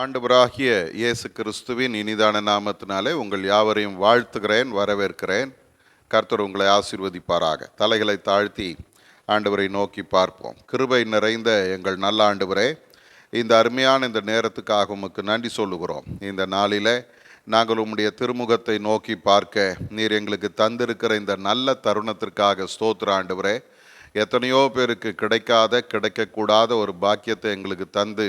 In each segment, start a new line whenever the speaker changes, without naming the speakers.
ஆண்டவராகிய இயேசு கிறிஸ்துவின் இனிதான நாமத்தினாலே உங்கள் யாவரையும் வாழ்த்துகிறேன் வரவேற்கிறேன். கர்த்தர் உங்களை ஆசீர்வதிப்பாராக. தலைகளை தாழ்த்தி ஆண்டவரை நோக்கி பார்ப்போம். கிருபை நிறைந்த எங்கள் நல்ல ஆண்டவரே இந்த அருமையான இந்த நேரத்துக்காக உமக்கு நன்றி சொல்லுகிறோம். இந்த நாளில் நாங்கள் உம்முடைய திருமுகத்தை நோக்கி பார்க்க நீர் எங்களுக்கு தந்திருக்கிற இந்த நல்ல தருணத்திற்காக ஸ்தோத்திர ஆண்டவரே. எத்தனையோ பேருக்கு கிடைக்காத கிடைக்கக்கூடாத ஒரு பாக்கியத்தை எங்களுக்கு தந்து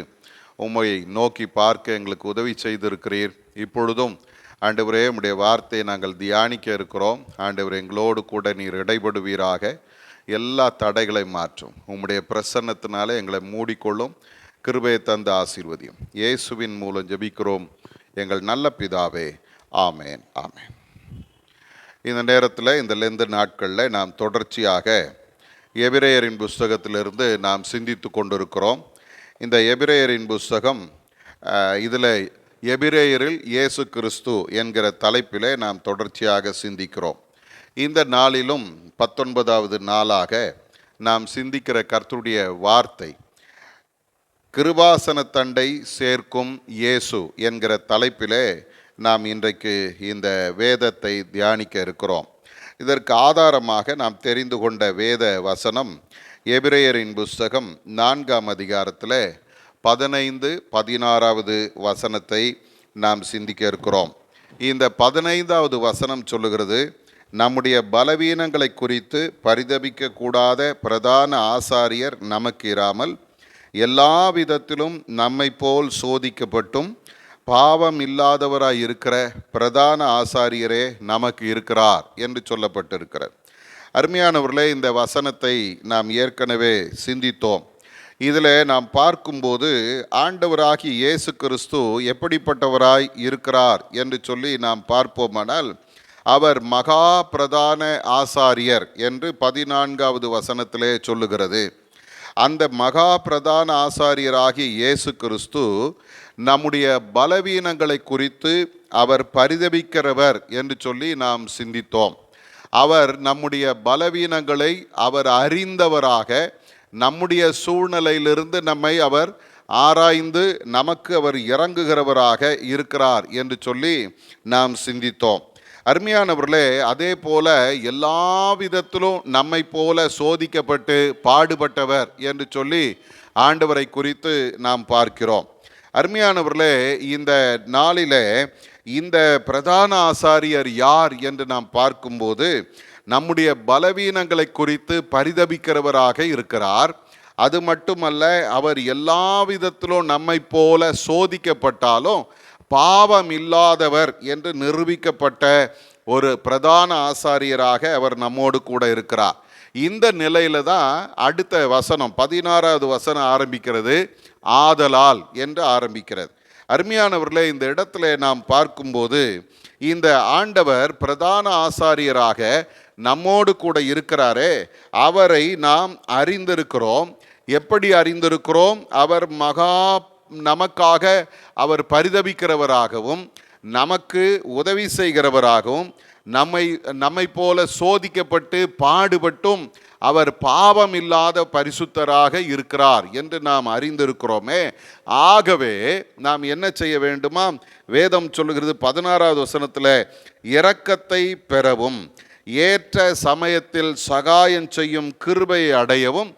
உம்மை நோக்கி பார்க்க எங்களுக்கு உதவி செய்திருக்கிறீர். இப்பொழுதும் ஆண்டவரே உடைய வார்த்தையை நாங்கள் தியானிக்க இருக்கிறோம். ஆண்டவர் எங்களோடு கூட நீர் இடைபடுவீராக. எல்லா தடைகளை மாற்றும். உம்முடைய பிரசன்னத்தினாலே எங்களை மூடிக்கொள்ளும். கிருபையை தந்து ஆசீர்வதியும். இயேசுவின் மூலம் ஜெபிக்கிறோம். எங்கள் நல்ல பிதாவே ஆமேன் ஆமேன். இந்த நேரத்தில் இந்த லெந்து நாட்களில் நாம் தொடர்ச்சியாக எபிரேயரின் புஸ்தகத்திலிருந்து நாம் சிந்தித்து கொண்டிருக்கிறோம். இந்த எபிரேயரின் புஸ்தகம் இதில் எபிரேயரில் இயேசு கிறிஸ்து என்கிற தலைப்பிலே நாம் தொடர்ச்சியாக சிந்திக்கிறோம். இந்த நாளிலும் பத்தொன்பதாவது நாளாக நாம் சிந்திக்கிற கர்த்தருடைய வார்த்தை கிருபாசன தண்டை சேர்க்கும் இயேசு என்கிற தலைப்பிலே நாம் இன்றைக்கு இந்த வேதத்தை தியானிக்க இருக்கிறோம். இதற்கு ஆதாரமாக நாம் தெரிந்து கொண்ட வேத வசனம் எபிரேயரின் புஸ்தகம் நான்காம் அதிகாரத்தில் பதினைந்து பதினாறாவது வசனத்தை நாம் சிந்திக்க இருக்கிறோம். இந்த பதினைந்தாவது வசனம் சொல்லுகிறது நம்முடைய பலவீனங்களை குறித்து பரிதபிக்கக்கூடாத பிரதான ஆசாரியர் நமக்கு இராமல் எல்லா விதத்திலும் நம்மை போல் சோதிக்கப்பட்டும் பாவம் இல்லாதவராய் இருக்கிற பிரதான ஆசாரியரே நமக்கு இருக்கிறார் என்று சொல்லப்பட்டிருக்கிறது. அருமையானவர்களே இந்த வசனத்தை நாம் ஏற்கனவே சிந்தித்தோம். இதில் நாம் பார்க்கும்போது ஆண்டவராகி இயேசு கிறிஸ்து எப்படிப்பட்டவராய் இருக்கிறார் என்று சொல்லி நாம் பார்ப்போமானால் அவர் மகா பிரதான ஆசாரியர் என்று பதினான்காவது வசனத்திலே சொல்லுகிறது. அந்த மகா பிரதான ஆசாரியராகிய இயேசு கிறிஸ்து நம்முடைய பலவீனங்களை குறித்து அவர் பரிதபிக்கிறவர் என்று சொல்லி நாம் சிந்தித்தோம். அவர் நம்முடைய பலவீனங்களை அவர் அறிந்தவராக நம்முடைய சூழ்நிலையிலிருந்து நம்மை அவர் ஆராய்ந்து நமக்கு அவர் இறங்குகிறவராக இருக்கிறார் என்று சொல்லி நாம் சிந்தித்தோம். அருமையானவர்களே அதே போல எல்லா விதத்திலும் நம்மை போல சோதிக்கப்பட்டு பாடுபட்டவர் என்று சொல்லி ஆண்டவரை குறித்து நாம் பார்க்கிறோம். அருமையானவர்களே இந்த நாளிலே இந்த பிரதான ஆசாரியர் யார் என்று நாம் பார்க்கும்போது நம்முடைய பலவீனங்களை குறித்து பரிதபிக்கிறவராக இருக்கிறார். அது மட்டுமல்ல அவர் எல்லா விதத்திலும் நம்மை போல சோதிக்கப்பட்டாலும் பாவம் இல்லாதவர் என்று நிரூபிக்கப்பட்ட ஒரு பிரதான ஆசாரியராக அவர் நம்மோடு கூட இருக்கிறார். இந்த நிலையில தான் அடுத்த வசனம் பதினாறாவது வசனம் ஆரம்பிக்கிறது ஆதலால் என்று ஆரம்பிக்கிறது. அருமையானவர்களே இந்த இடத்துல நாம் பார்க்கும்போது இந்த ஆண்டவர் பிரதான ஆசாரியராக நம்மோடு கூட இருக்கிறாரே. அவரை நாம் அறிந்திருக்கிறோம். எப்படி அறிந்திருக்கிறோம்? அவர் மகா நமக்காக அவர் பரிதபிக்கிறவராகவும் நமக்கு உதவி செய்கிறவராகவும் நம்மை நம்மை போல சோதிக்கப்பட்டு பாடுபட்டும் அவர் பாவம் இல்லாத பரிசுத்தராக இருக்கிறார் என்று நாம் அறிந்திருக்கிறோமே. ஆகவே நாம் என்ன செய்ய வேண்டுமா? வேதம் சொல்லுகிறது பதினாறாவது வசனத்தில் இரக்கத்தை பெறவும் ஏற்ற சமயத்தில் சகாயம் செய்யும் கிருபையை அடையவும்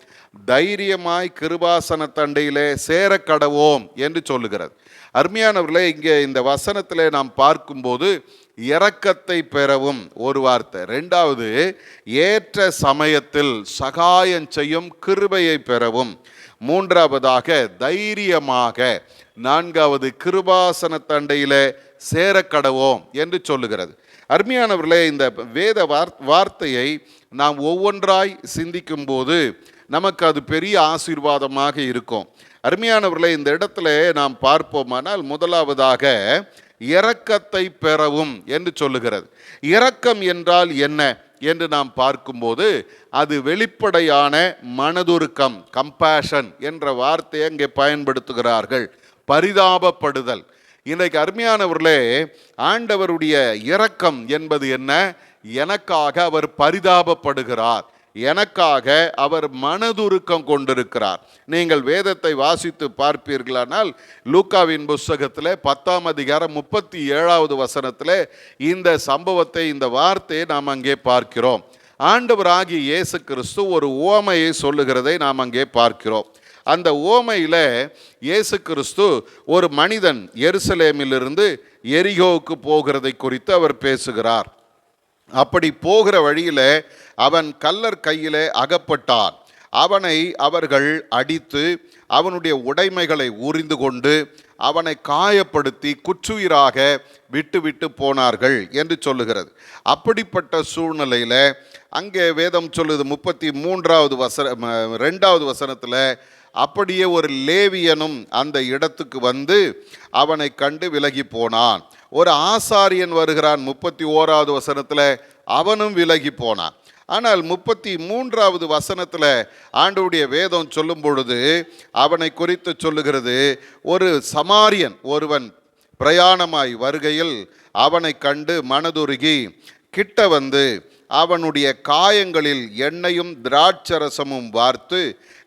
தைரியமாய் கிருபாசன தண்டையிலே சேரக்கடவோம் என்று சொல்லுகிறது. அருமையானவர்களே இங்கே இந்த வசனத்திலே நாம் பார்க்கும்போது இரக்கத்தை பெறவும் ஒரு வார்த்தை. ரெண்டாவது ஏற்ற சமயத்தில் சகாயம் செய்யும் கிருபையை பெறவும். மூன்றாவதாக தைரியமாக. நான்காவது கிருபாசன தண்டையிலே சேரக்கடவோம் என்று சொல்லுகிறது. அருமையானவர்களே இந்த வேத வார்த்தையை நாம் ஒவ்வொன்றாய் சிந்திக்கும் போது நமக்கு அது பெரிய ஆசீர்வாதமாக இருக்கும். அருமையானவர்களை இந்த இடத்துல நாம் பார்ப்போமானால் முதலாவதாக இரக்கத்தை பெறவும் என்று சொல்லுகிறது. இரக்கம் என்றால் என்ன என்று நாம் பார்க்கும்போது அது வெளிப்படையான மனதுருக்கம் கம்பேஷன் என்ற வார்த்தையை அங்கே பயன்படுத்துகிறார்கள். பரிதாபப்படுதல். இன்றைக்கு அருமையானவர்களே ஆண்டவருடைய இரக்கம் என்பது என்ன? எனக்காக அவர் பரிதாபப்படுகிறார். எனக்காக அவர் மனதுருக்கம் கொண்டிருக்கிறார். நீங்கள் வேதத்தை வாசித்து பார்ப்பீர்களானால் லூக்காவின் புஸ்தகத்தில் பத்தாம் அதிகாரம் முப்பத்தி ஏழாவது வசனத்தில் இந்த சம்பவத்தை இந்த வார்த்தையை நாம் அங்கே பார்க்கிறோம். ஆண்டவராகிய இயேசு கிறிஸ்து ஒரு ஓமையை சொல்லுகிறதை நாம் அங்கே பார்க்கிறோம். அந்த ஓமையில் இயேசு கிறிஸ்து ஒரு மனிதன் எருசலேமிலிருந்து எரிகோவுக்கு போகிறதை குறித்து அவர் பேசுகிறார். அப்படி போகிற வழியில் அவன் கல்லர் கையிலே அகப்பட்டான். அவனை அவர்கள் அடித்து அவனுடைய உடைமைகளை உறிந்து கொண்டு அவனை காயப்படுத்தி குற்றுயிராக விட்டு விட்டு போனார்கள் என்று சொல்லுகிறது. அப்படிப்பட்ட சூழ்நிலையில் அங்கே வேதம் சொல்லுது முப்பத்தி மூன்றாவது வசன ரெண்டாவது வசனத்தில் அப்படியே ஒரு லேவியனும் அந்த இடத்துக்கு வந்து அவனை கண்டு விலகி போனான். ஒரு ஆசாரியன் வருகிறான் முப்பத்தி ஓராவது வசனத்தில் அவனும் விலகி போனான். ஆனால் முப்பத்தி மூன்றாவது வசனத்தில் ஆண்டவுடைய வேதம் சொல்லும் பொழுது அவனை குறித்து சொல்லுகிறது ஒரு சமாரியன் ஒருவன் பிரயாணமாய் வருகையில் அவனை கண்டு மனதுருகி கிட்ட வந்து அவனுடைய காயங்களில் எண்ணெயும் திராட்சரசமும் வார்த்து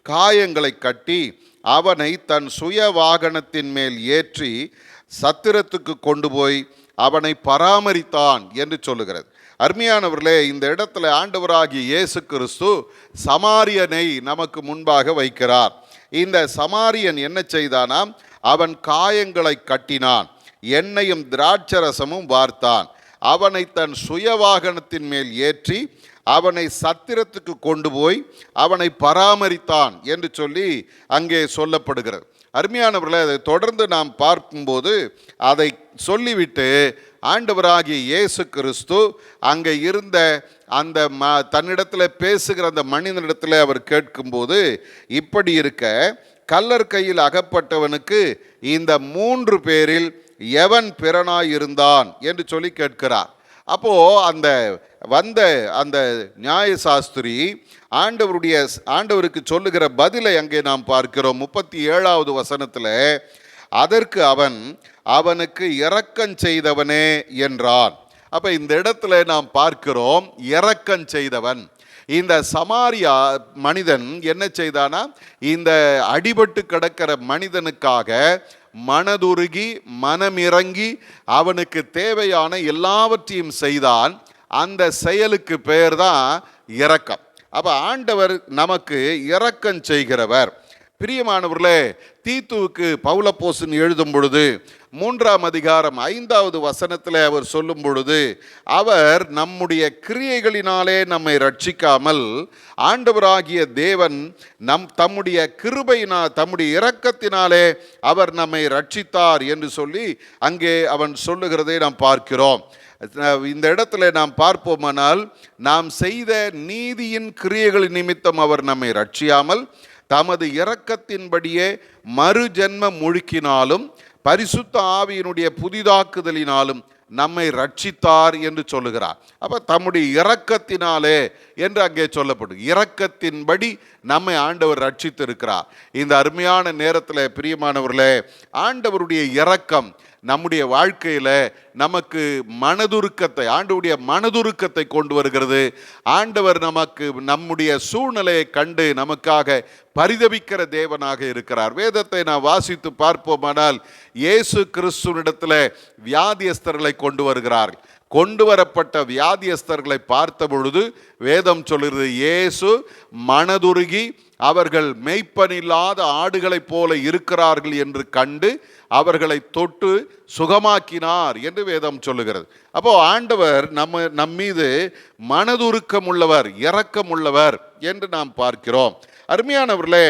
காயங்களை கட்டி அவனை தன் சுய வாகனத்தின் மேல் ஏற்றி சத்திரத்துக்கு கொண்டு போய் அவனை பராமரித்தான் என்று சொல்லுகிறது. அருமையானவர்களே இந்த இடத்துல ஆண்டவராகிய இயேசு கிறிஸ்து சமாரியனை நமக்கு முன்பாக வைக்கிறார். இந்த சமாரியன் என்ன செய்தானாம் அவன் காயங்களை கட்டினான் எண்ணெயும் திராட்சரசமும் வார்த்தான். அவனை தன் சுய வாகனத்தின் மேல் ஏற்றி அவனை சத்திரத்துக்கு கொண்டு போய் அவனை பராமரித்தான் என்று சொல்லி அங்கே சொல்லப்படுகிறது. அருமையானவர்களே அதை தொடர்ந்து நாம் பார்க்கும்போது அதை சொல்லிவிட்டு ஆண்டவராகிய இயேசு கிறிஸ்து அங்கே இருந்த அந்த ம தன்னிடத்தில் பேசுகிற அந்த மனிதனிடத்தில் அவர் கேட்கும்போது இப்படி இருக்க கல்லர் கையில் அகப்பட்டவனுக்கு இந்த மூன்று பேரில் எவன் பிறனாய் இருந்தான் என்று சொல்லி கேட்கிறார். அப்போது அந்த வந்த அந்த நியாயசாஸ்திரி ஆண்டவருடைய ஆண்டவருக்கு சொல்லுகிற பதிலை அங்கே நாம் பார்க்கிறோம். முப்பத்தி ஏழாவது வசனத்தில் அதற்கு அவன் அவனுக்கு இரக்கம் செய்தவனே என்றான். அப்போ இந்த இடத்துல நாம் பார்க்கிறோம் இரக்கம் செய்தவன். இந்த சமாரியா மனிதன் என்ன செய்தானா? இந்த அடிபட்டு கிடக்கிற மனிதனுக்காக மனதுருகி மனமிறங்கி அவனுக்கு தேவையான எல்லாவற்றையும் செய்தான். அந்த செயலுக்கு பேர் தான் இரக்கம். அப்போ ஆண்டவர் நமக்கு இரக்கம் செய்கிறவர். பிரியமானவர்களே தீத்துவுக்கு பவுலப்போசன் எழுதும் பொழுது மூன்றாம் அதிகாரம் ஐந்தாவது வசனத்தில் அவர் சொல்லும் பொழுது அவர் நம்முடைய கிரியைகளினாலே நம்மை ரட்சிக்காமல் ஆண்டவராகிய தேவன் நம் தம்முடைய கிருபையினா தம்முடைய இரக்கத்தினாலே அவர் நம்மை ரட்சித்தார் என்று சொல்லி அங்கே அவன் சொல்லுகிறதை நாம் பார்க்கிறோம். இந்த இடத்துல நாம் பார்ப்போமானால் நாம் செய்த நீதியின் கிரியைகளின் நிமித்தம் அவர் நம்மை ரட்சியாமல் தமது இரக்கத்தின்படியே மறு ஜென்ம முழுக்கினாலும் பரிசுத்த ஆவியினுடைய புதிதாக்குதலினாலும் நம்மை ரட்சித்தார் என்று சொல்லுகிறார். அப்போ தம்முடைய இரக்கத்தினாலே என்று அங்கே சொல்லப்படும். இரக்கத்தின்படி நம்மை ஆண்டவர் ரட்சித்திருக்கிறார் இந்த அருமையான நேரத்தில் பிரியமானவர்களே ஆண்டவருடைய இரக்கம் நம்முடைய வாழ்க்கையில் நமக்கு மனதுருக்கத்தை ஆண்டவுடைய மனதுருக்கத்தை கொண்டு வருகிறது. ஆண்டவர் நமக்கு நம்முடைய சூழ்நிலையை கண்டு நமக்காக பரிதபிக்கிற தேவனாக இருக்கிறார். வேதத்தை நான் வாசித்து பார்ப்போமானால் இயேசு கிறிஸ்துவனிடத்தில் வியாதியஸ்தர்களை கொண்டு வருகிறார்கள் கொண்டு வரப்பட்ட வியாதியஸ்தர்களை பார்த்த பொழுது வேதம் சொல்கிறது இயேசு மனதுருகி அவர்கள் மெய்ப்பனில்லாத ஆடுகளைப் போல இருக்கிறார்கள் என்று கண்டு அவர்களை தொட்டு சுகமாக்கினார் என்று வேதம் சொல்லுகிறது. அப்போ ஆண்டவர் நம்ம நம் மீது மனதுருக்கம் உள்ளவர் இரக்கம் உள்ளவர் என்று நாம் பார்க்கிறோம். அருமையானவர்களே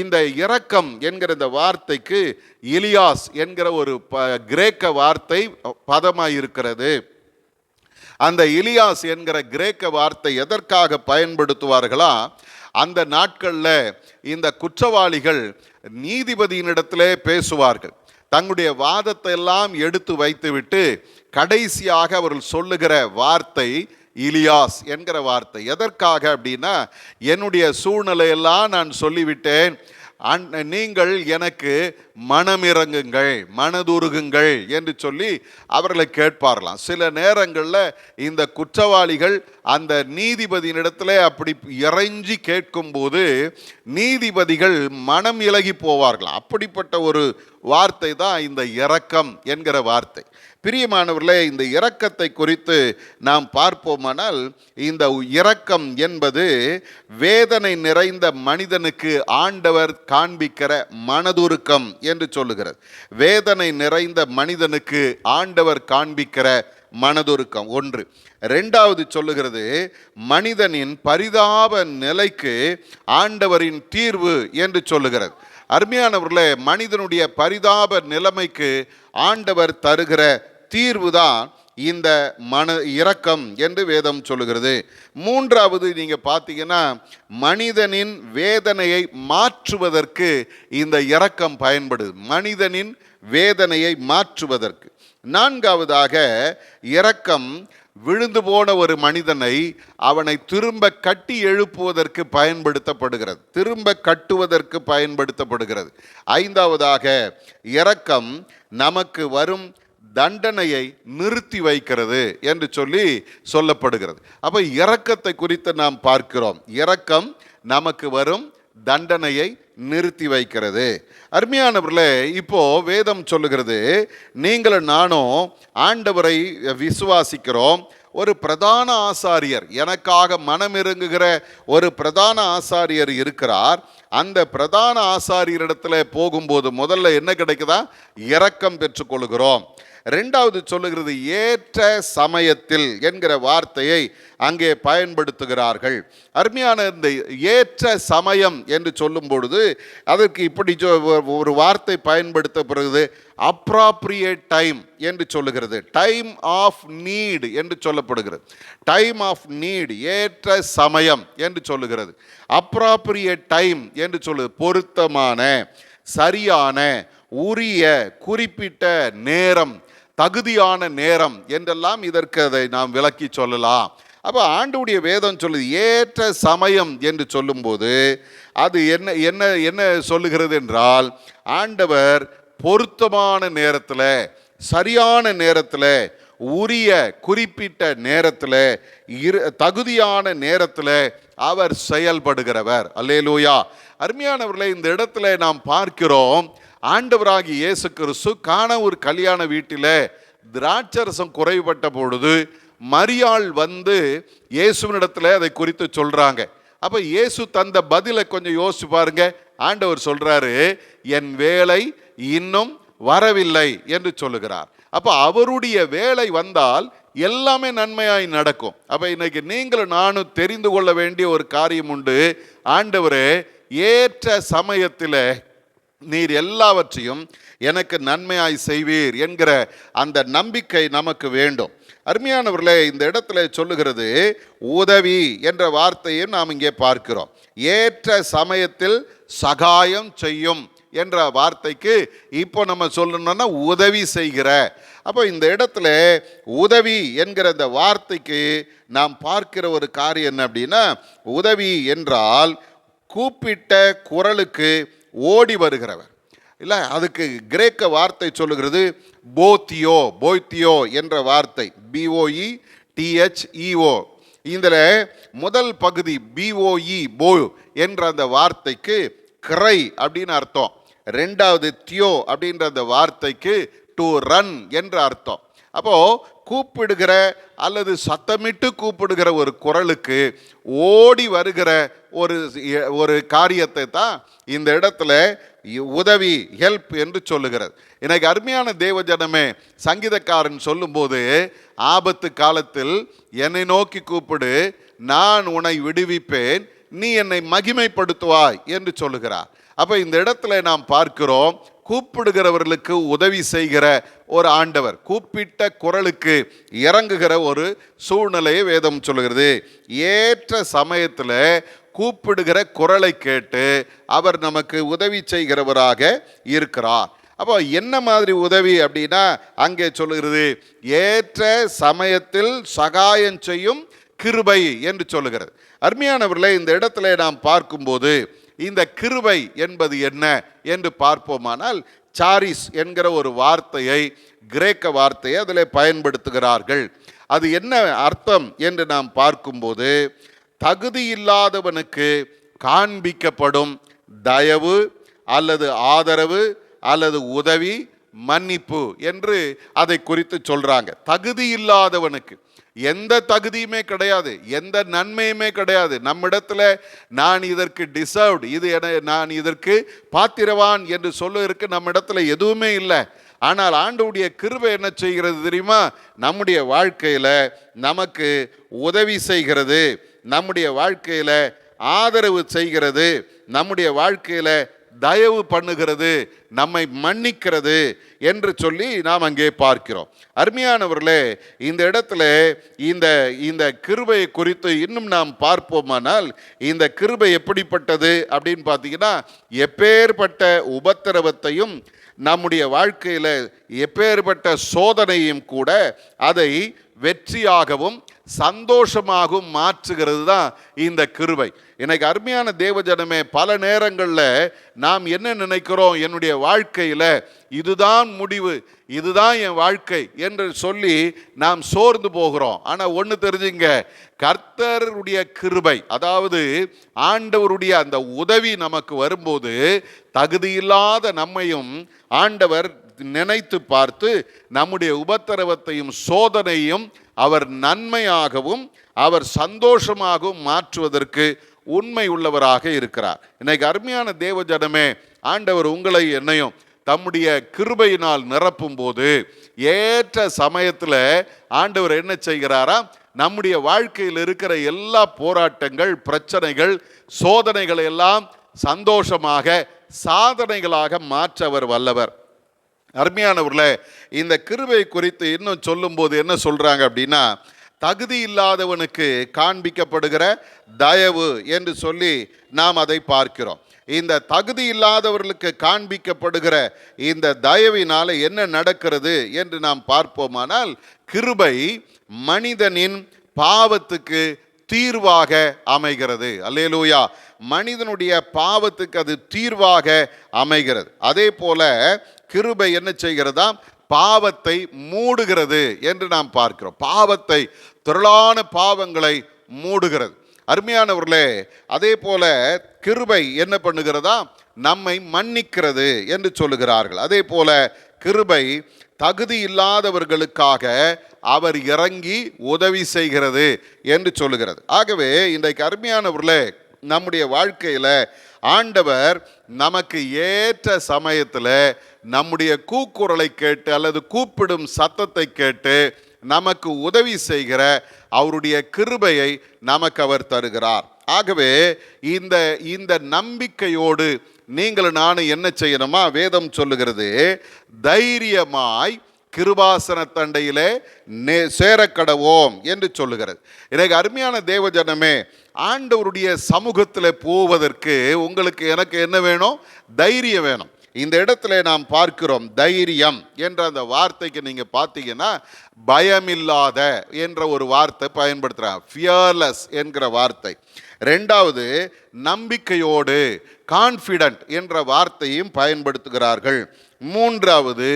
இந்த இரக்கம் என்கிற இந்த வார்த்தைக்கு இலியாஸ் என்கிற ஒரு ப கிரேக்க வார்த்தை பதமாக இருக்கிறது. அந்த இலியாஸ் என்கிற கிரேக்க வார்த்தை எதற்காக பயன்படுத்துவார்களா? அந்த நாட்களில் இந்த குற்றவாளிகள் நீதிபதியினிடத்திலே பேசுவார்கள். தங்களுடைய வாதத்தை எல்லாம் எடுத்து வைத்துவிட்டு கடைசியாக அவர்கள் சொல்லுகிற வார்த்தை இலியாஸ் என்கிற வார்த்தை. எதற்காக அப்படின்னா என்னுடைய சூழ்நிலையெல்லாம் நான் சொல்லிவிட்டேன். நீங்கள் எனக்கு மனமிறங்குங்கள் மனதுருகுங்கள் என்று சொல்லி அவர்களை கேட்பார்களாம். சில நேரங்களில் இந்த குற்றவாளிகள் அந்த நீதிபதியினிடத்துல அப்படி இறைஞ்சி கேட்கும்போது நீதிபதிகள் மனம் இலகி போவார்களாம். அப்படிப்பட்ட ஒரு வார்த்தை தான் இந்த இரக்கம் என்கிற வார்த்தை. பிரியமானவர்களே இந்த இரக்கத்தை குறித்து நாம் பார்ப்போமானால் இந்த இரக்கம் என்பது வேதனை நிறைந்த மனிதனுக்கு ஆண்டவர் காண்பிக்கிற மனதுருக்கம் என்று சொல்லுகிறது. வேதனை நிறைந்த மனிதனுக்கு ஆண்டவர் காண்பிக்கிற மனதுருக்கம். ஒன்று. ரெண்டாவது சொல்லுகிறது மனிதனின் பரிதாப நிலைக்கு ஆண்டவரின் தீர்வு என்று சொல்லுகிறது. அருமையானவர்களே மனிதனுடைய பரிதாப நிலைமைக்கு ஆண்டவர் தருகிற தீர்வுதான் இந்த மன இரக்கம் என்று வேதம் சொல்லுகிறது. மூன்றாவது நீங்கள் பார்த்தீங்கன்னா மனிதனின் வேதனையை மாற்றுவதற்கு இந்த இரக்கம் பயன்படுது. மனிதனின் வேதனையை மாற்றுவதற்கு. நான்காவதாக இரக்கம் விழுந்து போன ஒரு மனிதனை அவனை திரும்ப கட்டி எழுப்புவதற்கு பயன்படுத்தப்படுகிறது. திரும்ப கட்டுவதற்கு பயன்படுத்தப்படுகிறது. ஐந்தாவதாக இரக்கம் நமக்கு வரும் தண்டனையை நிறுத்தி வைக்கிறது என்று சொல்லி சொல்லப்படுகிறது. அப்போ இரக்கத்தை குறித்து நாம் பார்க்கிறோம். இரக்கம் நமக்கு வரும் தண்டனையை நிறுத்தி வைக்கிறது. அருமையானவர்களே இப்போ வேதம் சொல்லுகிறது நீங்களும் நானும் ஆண்டவரை விசுவாசிக்கிறோம். ஒரு பிரதான ஆசாரியர் எனக்காக மனமிருங்குகிற ஒரு பிரதான ஆசாரியர் இருக்கிறார். அந்த பிரதான ஆசாரியரிடத்துல போகும்போது முதல்ல என்ன கிடைக்குதா? இரக்கம் பெற்றுக்கொள்கிறோம். ரெண்டாவது சொல்லுகிறது ஏற்ற சமயத்தில் என்கிற வார்த்தையை அங்கே பயன்படுத்துகிறார்கள். அருமையான இந்த ஏற்ற சமயம் என்று சொல்லும் பொழுது அதற்கு இப்படி சொ- ஒரு வார்த்தை பயன்படுத்தப்படுகிறது அப்ராப்ரியேட் டைம் என்று சொல்லுகிறது. டைம் ஆஃப் நீட் என்று சொல்லப்படுகிறது. டைம் ஆஃப் நீட் ஏற்ற சமயம் என்று சொல்லுகிறது. அப்ராப்ரியேட் டைம் என்று சொல்லுது பொருத்தமான சரியான உரிய குறிப்பிட்ட நேரம் தகுதியான நேரம் என்றெல்லாம் இதற்கு அதை நாம் விளக்கி சொல்லலாம். அப்போ ஆண்டுடைய வேதம் சொல்லுது ஏற்ற சமயம் என்று சொல்லும்போது அது என்ன என்ன என்ன சொல்லுகிறது என்றால் ஆண்டவர் பொருத்தமான நேரத்தில் சரியான நேரத்தில் உரிய குறிப்பிட்ட நேரத்தில் இரு தகுதியான நேரத்தில் அவர் செயல்படுகிறவர். அல்லேலூயா. அருமையானவர்களை இந்த இடத்துல நாம் பார்க்கிறோம் ஆண்டவராகி இயேசு கிறிஸ்து காண ஒரு கல்யாண வீட்டில் திராட்சரசம் குறைபட்ட பொழுது மரியாள் வந்து இயேசுவினிடத்தில் அதை குறித்து சொல்கிறாங்க அப்போ இயேசு தந்த பதிலை கொஞ்சம் யோசிச்சு பாருங்க. ஆண்டவர் சொல்கிறாரு என் வேலை இன்னும் வரவில்லை என்று சொல்லுகிறார். அப்போ அவருடைய வேலை வந்தால் எல்லாமே நன்மையாய் நடக்கும். அப்போ இன்னைக்கு நீங்களும் நானும் தெரிந்து கொள்ள வேண்டிய ஒரு காரியம் உண்டு. ஆண்டவர் ஏற்ற சமயத்தில் நீர் எல்லாவற்றையும் எனக்கு நன்மையாய் செய்வீர் என்கிற அந்த நம்பிக்கை நமக்கு வேண்டும். அருமையானவர்களே இந்த இடத்துல சொல்லுகிறது உதவி என்ற வார்த்தையை நாம் இங்கே பார்க்கிறோம். ஏற்ற சமயத்தில் சகாயம் செய்யும் என்ற வார்த்தைக்கு இப்போ நம்ம சொல்லணும்னா உதவி செய்கிற. அப்போ இந்த இடத்துல உதவி என்கிற இந்த வார்த்தைக்கு நாம் பார்க்கிற ஒரு காரியம் என்ன அப்படின்னா உதவி என்றால் கூப்பிட்ட குரலுக்கு ஓடி வருகிறவர். இல்லை அதுக்கு கிரேக்க வார்த்தை சொல்லுகிறது போத்தியோ போய்த்தியோ என்ற வார்த்தை. பிஓஇ டிஹெச்இஓ இதில் முதல் பகுதி பிஓஇ போ என்ற அந்த வார்த்தைக்கு கிரை அப்படின்னு அர்த்தம். ரெண்டாவது தியோ அப்படின்ற அந்த வார்த்தைக்கு டு ரன் என்ற அர்த்தம். அப்போது கூப்பிடுகிற அல்லது சத்தமிட்டு கூப்பிடுகிற ஒரு குரலுக்கு ஓடி வருகிற ஒரு ஒரு காரியத்தை தான் இந்த இடத்துல உதவி ஹெல்ப் என்று சொல்லுகிறது. எனக்கு அருமையான தேவ ஜனமே சங்கீதக்காரன் சொல்லும்போது ஆபத்து காலத்தில் என்னை நோக்கி கூப்பிடு நான் உன்னை விடுவிப்பேன் நீ என்னை மகிமைப்படுத்துவாய் என்று சொல்லுகிறார். அப்போ இந்த இடத்துல நாம் பார்க்கிறோம் கூப்பிடுகிறவர்களுக்கு உதவி செய்கிற ஒரு ஆண்டவர் கூப்பிட்ட குரலுக்கு இறங்குகிற ஒரு சூழ்நிலையை வேதம் சொல்லுகிறது. ஏற்ற சமயத்தில் கூப்பிடுகிற குரலை கேட்டு அவர் நமக்கு உதவி செய்கிறவராக இருக்கிறார். அப்போ என்ன மாதிரி உதவி அப்படின்னா அங்கே சொல்லுகிறது ஏற்ற சமயத்தில் சகாயம் செய்யும் கிருபை என்று சொல்லுகிறது. அருமையானவர்களே இந்த இடத்துல நாம் பார்க்கும்போது இந்த கிருபை என்பது என்ன என்று பார்ப்போமானால் சாரிஸ் என்கிற ஒரு வார்த்தையை கிரேக்க வார்த்தையை அதில் பயன்படுத்துகிறார்கள். அது என்ன அர்த்தம் என்று நாம் பார்க்கும்போது தகுதி இல்லாதவனுக்கு காண்பிக்கப்படும் தயவு அல்லது ஆதரவு அல்லது உதவி மன்னிப்பு என்று அதை குறித்து சொல்றாங்க. தகுதி இல்லாதவனுக்கு எந்த தகுதியுமே கிடையாது எந்த நன்மையுமே கிடையாது. நம்மிடத்துல நான் இதற்கு டிசர்வ்டு இது என நான் இதற்கு பாத்திரவான் என்று சொல்லுவதற்கு நம்மிடத்துல எதுவுமே இல்லை. ஆனால் ஆண்டவுடைய கிருபை என்ன செய்கிறது தெரியுமா? நம்முடைய வாழ்க்கையில் நமக்கு உதவி செய்கிறது. நம்முடைய வாழ்க்கையில் ஆதரவு செய்கிறது நம்முடைய வாழ்க்கையில் தயவு பண்ணுகிறது நம்மை மன்னிக்கிறது என்று சொல்லி நாம் அங்கே பார்க்கிறோம். அருமையானவர்களே இந்த இடத்துல இந்த இந்த கிருபையை குறித்து இன்னும் நாம் பார்ப்போமானால் இந்த கிருபை எப்படிப்பட்டது அப்படின்னு பார்த்தீங்கன்னா எப்பேற்பட்ட உபத்திரவத்தையும் நம்முடைய வாழ்க்கையில் எப்பேற்பட்ட சோதனையும் கூட அதை வெற்றியாகவும் சந்தோஷமாகவும் மாற்றுகிறது தான் இந்த கிருபை. எனக்கு அருமையான தேவஜனமே பல நேரங்களில் நாம் என்ன நினைக்கிறோம் என்னுடைய வாழ்க்கையில் இதுதான் முடிவு இதுதான் என் வாழ்க்கை என்று சொல்லி நாம் சோர்ந்து போகிறோம். ஆனால் ஒன்று தெரிஞ்சுங்க கர்த்தருடைய கிருபை அதாவது ஆண்டவருடைய அந்த உதவி நமக்கு வரும்போது தகுதியில்லாத நம்மையும் ஆண்டவர் நினைத்து பார்த்து நம்முடைய உபத்திரவத்தையும் சோதனையும் அவர் நன்மையாகவும் அவர் சந்தோஷமாகவும் மாற்றுவதற்கு உண்மை உள்ளவராக இருக்கிறார். இன்னைக்கு அருமையான தேவஜனமே ஆண்டவர் உங்களை என்னையும் தம்முடைய கிருபையினால் நிரப்பும் போது ஏற்ற சமயத்தில் ஆண்டவர் என்ன செய்கிறாரா? நம்முடைய வாழ்க்கையில் இருக்கிற எல்லா போராட்டங்கள் பிரச்சனைகள் சோதனைகளை எல்லாம் சந்தோஷமாக சாதனைகளாக மாற்ற அவர் வல்லவர். அருமையானவரில் இந்த கிருபை குறித்து இன்னும் சொல்லும்போது என்ன சொல்கிறாங்க அப்படின்னா தகுதி இல்லாதவனுக்கு காண்பிக்கப்படுகிற தயவு என்று சொல்லி நாம் அதை பார்க்கிறோம். இந்த தகுதி இல்லாதவர்களுக்கு காண்பிக்கப்படுகிற இந்த தயவினால என்ன நடக்கிறது என்று நாம் பார்ப்போமானால் கிருபை மனிதனின் பாவத்துக்கு தீர்வாக அமைகிறது. அல்லேலூயா. மனிதனுடைய பாவத்துக்கு அது தீர்வாக அமைகிறது. அதே போல கிருபை என்ன செய்கிறதா? பாவத்தை மூடுகிறது என்று நாம் பார்க்கிறோம். பாவத்தை திரளான பாவங்களை மூடுகிறது. அருமையானவர்களே அதே போல கிருபை என்ன பண்ணுகிறதா? நம்மை மன்னிக்கிறது என்று சொல்லுகிறார்கள். அதே போல கிருபை தகுதி இல்லாதவர்களுக்காக அவர் இறங்கி உதவி செய்கிறது என்று சொல்லுகிறது. ஆகவே இன்றைக்கு அருமையானவர்களே நம்முடைய வாழ்க்கையில் ஆண்டவர் நமக்கு ஏற்ற சமயத்தில் நம்முடைய கூக்குரலை கேட்டு அல்லது கூப்பிடும் சத்தத்தை கேட்டு நமக்கு உதவி செய்கிற அவருடைய கிருபையை நமக்கு அவர் தருகிறார். ஆகவே இந்த இந்த நம்பிக்கையோடு நீங்கள் நானும் என்ன செய்யணுமா? வேதம் சொல்லுகிறது தைரியமாய் கிருபாசன தண்டையிலே நே சேரக்கடவோம் என்று சொல்லுகிறது. எனக்கு அருமையான தேவஜனமே ஆண்டவருடைய சமூகத்தில் போவதற்கு உங்களுக்கு எனக்கு என்ன வேணும்? தைரியம் வேணும். இந்த இடத்துல நாம் பார்க்கிறோம் தைரியம் என்ற அந்த வார்த்தைக்கு நீங்கள் பார்த்தீங்கன்னா பயமில்லாத என்ற ஒரு வார்த்தை பயன்படுத்துகிறாங்க ஃபியர்லெஸ் என்கிற வார்த்தை. ரெண்டாவது நம்பிக்கையோடு கான்ஃபிடென்ட் என்ற வார்த்தையும் பயன்படுத்துகிறார்கள். மூன்றாவது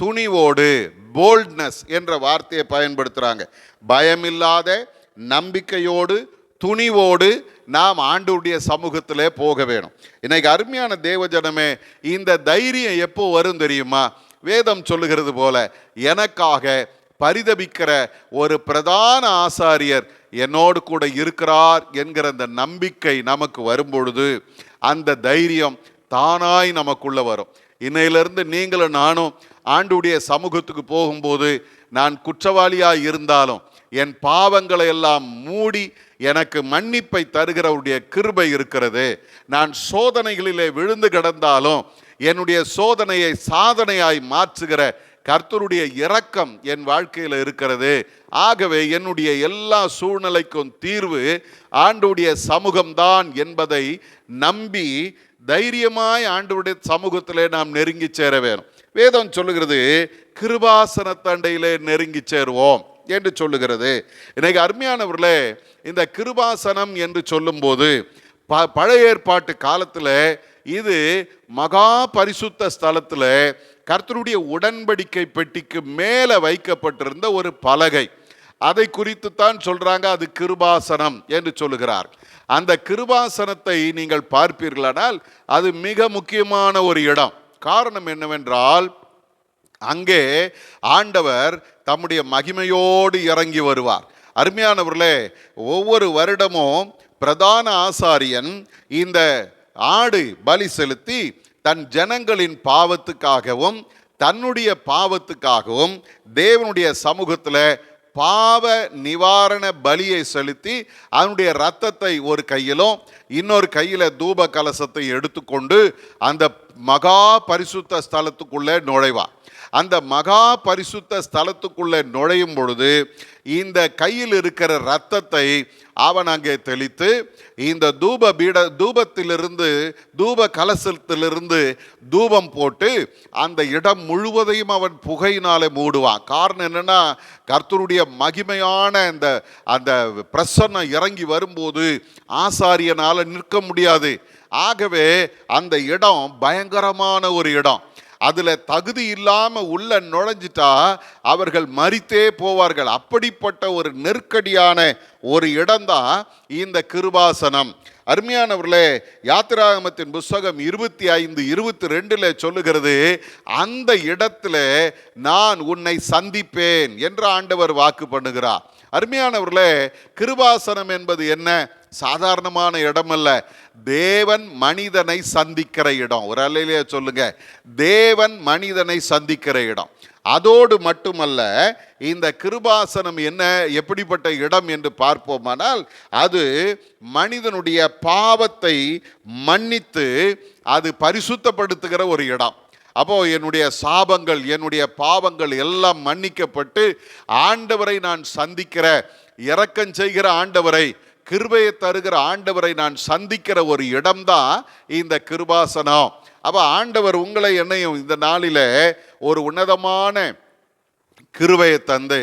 துணிவோடு போல்ட்னஸ் என்ற வார்த்தையை பயன்படுத்துகிறாங்க பயமில்லாத நம்பிக்கையோடு துணிவோடு நாம் ஆண்டுடைய சமூகத்திலே போக வேணும். இன்னைக்கு அருமையான தேவஜனமே இந்த தைரியம் எப்போ வரும் தெரியுமா? வேதம் சொல்லுகிறது போல எனக்காக பரிதபிக்கிற ஒரு பிரதான ஆசாரியர் என்னோடு கூட இருக்கிறார் என்கிற அந்த நம்பிக்கை நமக்கு வரும்பொழுது அந்த தைரியம் தானாய் நமக்குள்ளே வரும். இன்னையிலிருந்து நீங்களும் நானும் ஆண்டுடைய சமூகத்துக்கு போகும்போது நான் குற்றவாளியாக இருந்தாலும் என் பாவங்களை எல்லாம் மூடி எனக்கு மன்னிப்பை தருகிறவருடைய கிருபை இருக்கிறது. நான் சோதனைகளிலே விழுந்து கிடந்தாலும் என்னுடைய சோதனையை சாதனையாய் மாற்றுகிற கர்த்தருடைய இரக்கம் என் வாழ்க்கையில் இருக்கிறது. ஆகவே என்னுடைய எல்லா சூழ்நிலைக்கும் தீர்வு ஆண்டுடைய சமூகம்தான் என்பதை நம்பி தைரியமாய் ஆண்டுடைய சமூகத்திலே நாம் நெருங்கி சேர வேணும். வேதம் சொல்லுகிறது கிருபாசன தண்டையிலே நெருங்கி சேருவோம் என்று சொல்லுகிறது. இன்னைக்கு அருமையானவர்களே இந்த கிருபாசனம் என்று சொல்லும்போது ப பழைய ஏற்பாட்டு காலத்தில் இது மகா பரிசுத்த ஸ்தலத்தில் கர்த்தருடைய உடன்படிக்கை பெட்டிக்கு மேலே வைக்கப்பட்டிருந்த ஒரு பலகை. அதை குறித்து தான் சொல்கிறாங்க அது கிருபாசனம் என்று சொல்லுகிறார். அந்த கிருபாசனத்தை நீங்கள் பார்ப்பீர்களானால் அது மிக முக்கியமான ஒரு இடம். காரணம் என்னவென்றால் அங்கே ஆண்டவர் தம்முடைய மகிமையோடு இறங்கி வருவார். அருமையானவர்களே ஒவ்வொரு வருடமும் பிரதான ஆசாரியன் இந்த ஆடு பலி செலுத்தி தன் ஜனங்களின் பாவத்துக்காகவும் தன்னுடைய பாவத்துக்காகவும் தேவனுடைய சமூகத்தில் பாவ நிவாரண பலியை செலுத்தி அதனுடைய ரத்தத்தை ஒரு கையிலும் இன்னொரு கையில் தூப கலசத்தை எடுத்துக்கொண்டு அந்த மகா பரிசுத்த ஸ்தலத்துக்குள்ளே நுழைவார். அந்த மகா பரிசுத்த ஸ்தலத்துக்குள்ளே நுழையும் பொழுது இந்த கையில் இருக்கிற ரத்தத்தை அவன் அங்கே தெளித்து இந்த தூப பீட தூபத்திலிருந்து தூப கலசத்திலிருந்து தூபம் போட்டு அந்த இடம் முழுவதையும் அவன் புகையினாலே மூடுவான். காரணம் என்னென்னா கர்த்தருடைய மகிமையான அந்த அந்த பிரசன்னம் இறங்கி வரும்போது ஆசாரியனால் நிற்க முடியாது. ஆகவே அந்த இடம் பயங்கரமான ஒரு இடம். அதில் தகுதி இல்லாமல் உள்ள நுழைஞ்சிட்டா அவர்கள் மறித்தே போவார்கள். அப்படிப்பட்ட ஒரு நெருக்கடியான ஒரு இடம்தான் இந்த கிருபாசனம். அருமையானவர்களே யாத்திராகமத்தின் புஸ்தகம் இருபத்தி ஐந்து இருபத்தி ரெண்டில் சொல்லுகிறது அந்த இடத்துல நான் உன்னை சந்திப்பேன் என்று ஆண்டவர் வாக்கு பண்ணுகிறார். அருமையானவர்களே கிருபாசனம் என்பது என்ன? சாதாரணமான இடம் அல்ல தேவன் மனிதனை சந்திக்கிற இடம். ஒரு அலையிலேயே சொல்லுங்க. தேவன் மனிதனை சந்திக்கிற இடம். அதோடு மட்டுமல்ல இந்த கிருபாசனம் என்ன எப்படிப்பட்ட இடம் என்று பார்ப்போமானால் அது மனிதனுடைய பாவத்தை மன்னித்து அது பரிசுத்தப்படுத்துகிற ஒரு இடம். அப்போ என்னுடைய சாபங்கள் என்னுடைய பாவங்கள் எல்லாம் மன்னிக்கப்பட்டு ஆண்டவரை நான் சந்திக்கிற இறக்கம் செய்கிற ஆண்டவரை கிருபையை தருகிற ஆண்டவரை நான் சந்திக்கிற ஒரு இடம்தான் இந்த கிருபாசனம். அப்போ ஆண்டவர் உங்களை என்னையும் இந்த நாளில் ஒரு உன்னதமான கிருபையை தந்து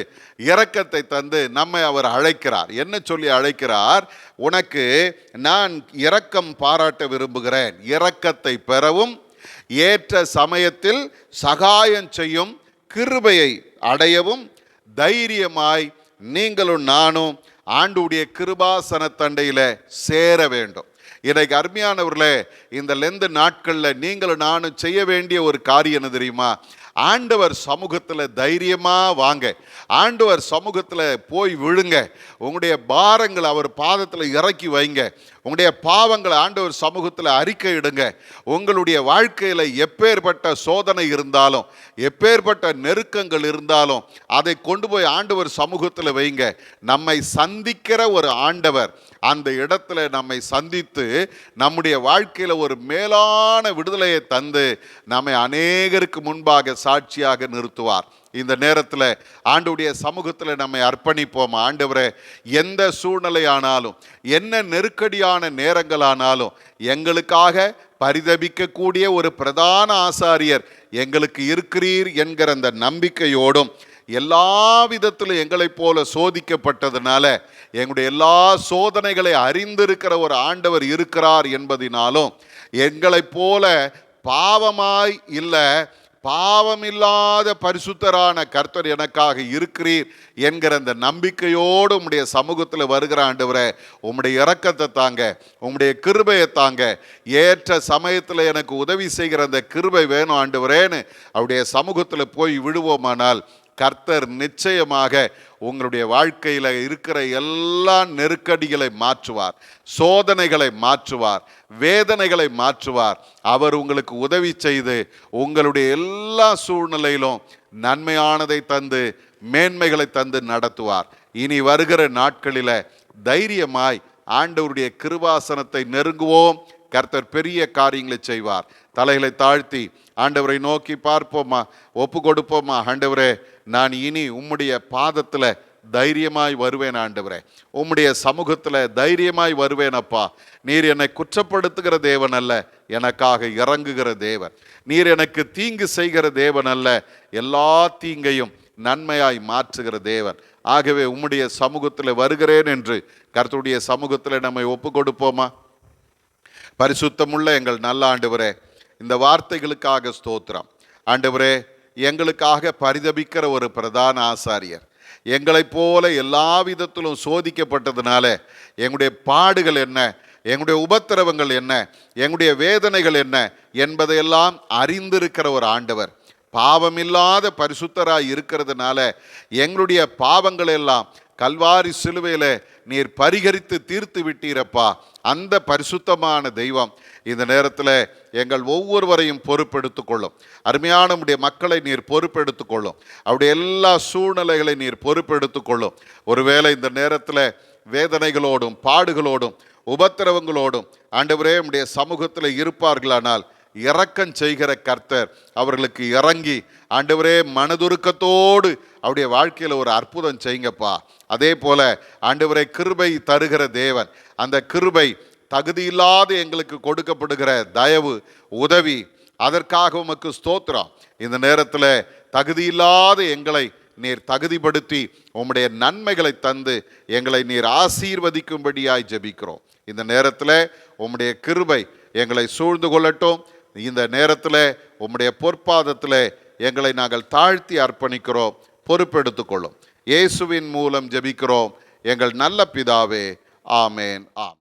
இரக்கத்தை தந்து நம்மை அவர் அழைக்கிறார். என்ன சொல்லி அழைக்கிறார்? உனக்கு நான் இரக்கம் பாராட்ட விரும்புகிறேன். இரக்கத்தை பெறவும் ஏற்ற சமயத்தில் சகாயம் செய்யும் கிருபையை அடையவும் தைரியமாய் நீங்களும் நானும் ஆண்டுடைய கிருபாசன தண்டையில் சேர வேண்டும். இன்னைக்கு அருமையானவர்களே இந்த லெந்து நாட்களில் நீங்களும் நானும் செய்ய வேண்டிய ஒரு காரியம் என்ன தெரியுமா? ஆண்டவர் சமூகத்தில் தைரியமாக வாங்க. ஆண்டவர் சமூகத்தில் போய் விழுங்க. உங்களுடைய பாரங்களை அவர் பாதத்தில் இறக்கி வைங்க. உங்களுடைய பாவங்களை ஆண்டவர் சமூகத்தில் அறிக்கை இடுங்க. உங்களுடைய வாழ்க்கையில் எப்பேற்பட்ட சோதனை இருந்தாலும் எப்பேற்பட்ட நெருக்கங்கள் இருந்தாலும் அதை கொண்டு போய் ஆண்டவர் சமூகத்தில் வைங்க. நம்மை சந்திக்கிற ஒரு ஆண்டவர் அந்த இடத்துல நம்மை சந்தித்து நம்முடைய வாழ்க்கையில் ஒரு மேலான விடுதலையை தந்து நம்மை அநேகருக்கு முன்பாக சாட்சியாக நிறுத்துவார். இந்த நேரத்தில் ஆண்டுடைய சமூகத்தில் நம்மை அர்ப்பணிப்போம். ஆண்டவரே எந்த சூழ்நிலை ஆனாலும் என்ன நெருக்கடியான நேரங்களானாலும் எங்களுக்காக பரிதபிக்கக்கூடிய ஒரு பிரதான ஆசாரியர் எங்களுக்கு இருக்கிறீர் என்கிற அந்த நம்பிக்கையோடும் எல்லா விதத்திலும் எங்களைப் போல சோதிக்கப்பட்டதுனால எங்களுடைய எல்லா சோதனைகளை அறிந்திருக்கிற ஒரு ஆண்டவர் இருக்கிறார் என்பதினாலும் எங்களைப் போல பாவமாய் இல்லை பாவமில்லாத பரிசுத்தரான கர்த்தர் எனக்காக இருக்கிறீர் என்கிற அந்த நம்பிக்கையோடு உம்முடைய சமூகத்தில் வருகிற ஆண்டவரே உம்முடைய இறக்கத்தை தாங்க உம்முடைய கிருபையை தாங்க. ஏற்ற சமயத்தில் எனக்கு உதவி செய்கிற அந்த கிருபை வேணும் ஆண்டவரேன்னு அவருடைய சமூகத்தில் போய் விடுவோமானால் கர்த்தர் நிச்சயமாக உங்களுடைய வாழ்க்கையில் இருக்கிற எல்லா நெருக்கடிகளை மாற்றுவார் சோதனைகளை மாற்றுவார் வேதனைகளை மாற்றுவார். அவர் உங்களுக்கு உதவி செய்து உங்களுடைய எல்லா சூழ்நிலையிலும் நன்மையானதை தந்து மேன்மைகளை தந்து நடத்துவார். இனி வருகிற நாட்களில் தைரியமாய் ஆண்டவருடைய கிருபாசனத்தை நெருங்குவோம். கர்த்தர் பெரிய காரியங்களை செய்வார். தலைகளை தாழ்த்தி ஆண்டவரை நோக்கி பார்ப்போமா? ஒப்பு கொடுப்போமா? ஆண்டவரே நான் இனி உம்முடைய பாதத்தில் தைரியமாய் வருவேன் ஆண்டவரே. உம்முடைய சமூகத்தில் தைரியமாய் வருவேன் அப்பா. நீர் என்னை குற்றப்படுத்துகிற தேவன் அல்ல எனக்காக இறங்குகிற தேவன். நீர் எனக்கு தீங்கு செய்கிற தேவன் அல்ல எல்லா தீங்கையும் நன்மையாய் மாற்றுகிற தேவன். ஆகவே உம்முடைய சமூகத்தில் வருகிறேன் என்று கருத்துடைய சமூகத்தில் நம்மை ஒப்பு கொடுப்போமா? பரிசுத்தமுள்ள எங்கள் நல்ல ஆண்டவரே இந்த வார்த்தைகளுக்காக ஸ்தோத்திரம். ஆண்டவரே எங்களுக்காக பரிதபிக்கிற ஒரு பிரதான ஆசாரியர். எங்களைப் போல எல்லா விதத்திலும் சோதிக்கப்பட்டதுனால எங்களுடைய பாடுகள் என்ன எங்களுடைய உபத்திரவங்கள் என்ன எங்களுடைய வேதனைகள் என்ன என்பதையெல்லாம் அறிந்திருக்கிற ஒரு ஆண்டவர். பாவமில்லாத பரிசுத்தராய் இருக்கிறதுனால எங்களுடைய பாவங்களெல்லாம் கல்வாரி சிலுவையில் நீர் பரிகரித்து தீர்த்து விட்டீரப்பா. அந்த பரிசுத்தமான தெய்வம் இந்த நேரத்தில் எங்கள் ஒவ்வொருவரையும் பொறுப்பெடுத்துக் கொள்ளும் அருமையான நம்முடைய மக்களை நீர் பொறுப்பெடுத்துக் கொள்ளும் அவருடைய எல்லா சூழ்நிலைகளை நீர் பொறுப்பெடுத்துக் கொள்ளும் ஒருவேளை இந்த நேரத்தில் வேதனைகளோடும் பாடுகளோடும் உபத்திரவங்களோடும் ஆண்டவரே நம்முடைய சமூகத்தில் இருப்பார்களானால் இறக்கம் செய்கிற கர்த்தர் அவர்களுக்கு இறங்கி ஆண்டவரே மனதுருக்கத்தோடு அவருடைய வாழ்க்கையில் ஒரு அற்புதம் செய்யுங்கப்பா. அதே போல ஆண்டவரே கிருபை தருகிற தேவன். அந்த கிருபை தகுதியில்லாது எங்களுக்கு கொடுக்கப்படுகிற தயவு உதவி அதற்காக உமக்கு ஸ்தோத்திரம். இந்த நேரத்தில் தகுதியில்லாத எங்களை நீர் தகுதிப்படுத்தி உம்முடைய நன்மைகளை தந்து எங்களை நீர் ஆசீர்வதிக்கும்படியாய் ஜெபிக்கிறோம். இந்த நேரத்தில் உம்முடைய கிருபை எங்களை சூழ்ந்து கொள்ளட்டும். இந்த நேரத்தில் உம்முடைய பொற்பாதத்தில் எங்களை நாங்கள் தாழ்த்தி அர்ப்பணிக்கிறோம். பொறுப்பெடுத்துக்கொள்ளும் இயேசுவின் மூலம் ஜெபிக்கிறோம். எங்கள் நல்ல பிதாவே ஆமேன் ஆம்